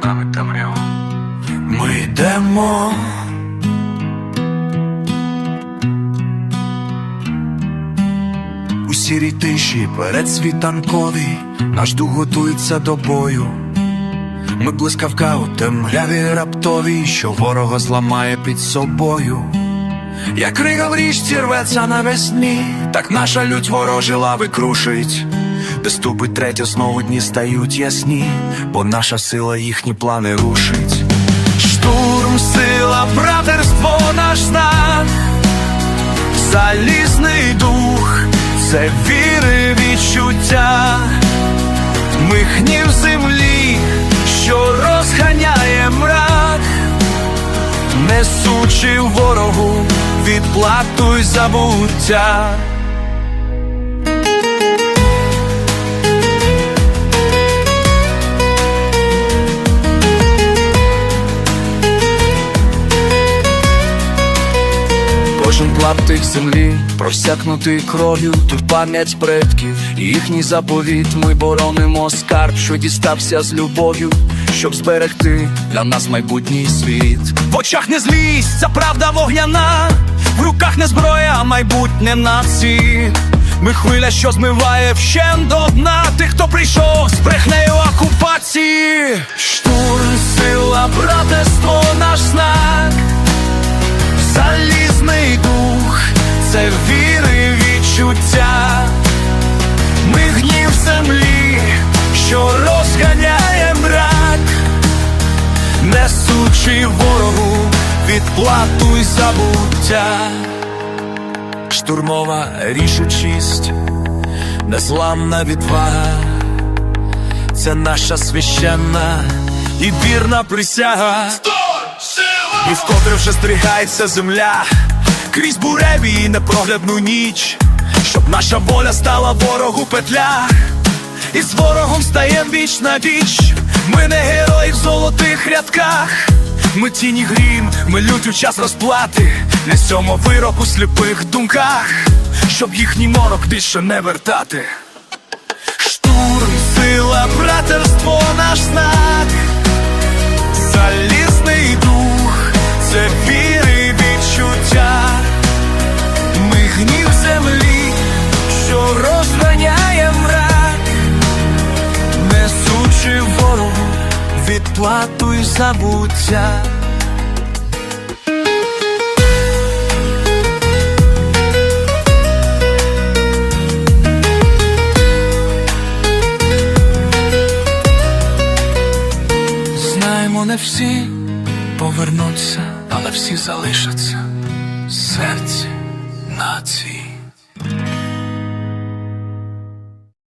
руками темряву. Ми йдемо. У сірій тиші перед світанковій наш дух готується до бою. Ми блискавка у темряві раптовій, що ворога зламає під собою. Як крига в річці рветься навесні, так наша лють ворожі лави крушить. Де третя, знову дні стають ясні, бо наша сила їхні плани рушить. Штурм, сила, братерство, наш знак, залізний дух, це віри відчуття, ми гнів землі, що розганяє мрак, несучи ворогу відплату й забуття. Кожен клаптик землі, просякнутий кров'ю, тут пам'ять предків, їхній заповіт ми боронимо скарб, що дістався з любов'ю, щоб зберегти для нас майбутній світ. В очах не злість, ця правда вогняна, в руках не зброя, а майбутнє нації. Ми хвиля, що змиває вщен до дна тих, хто прийшов з брехнею віри відчуття, ми гнів землі, що розганяє мрак, несучи ворогу відплату й забуття. Штурмова рішучість, незламна відвага, це наша священна і вірна присяга. І вкотре вже стригається земля крізь буреві і непроглядну ніч, щоб наша воля стала ворогу петля, і з ворогом стаєм віч на віч. Ми не герої в золотих рядках, ми тіні грім, ми лють у час розплати, несемо вирок у сліпих думках, щоб їхній морок більше не вертати. Штурм, сила, братерство, наш відплату й забуття. Знаємо, не всі повернуться, але всі залишаться серці нації.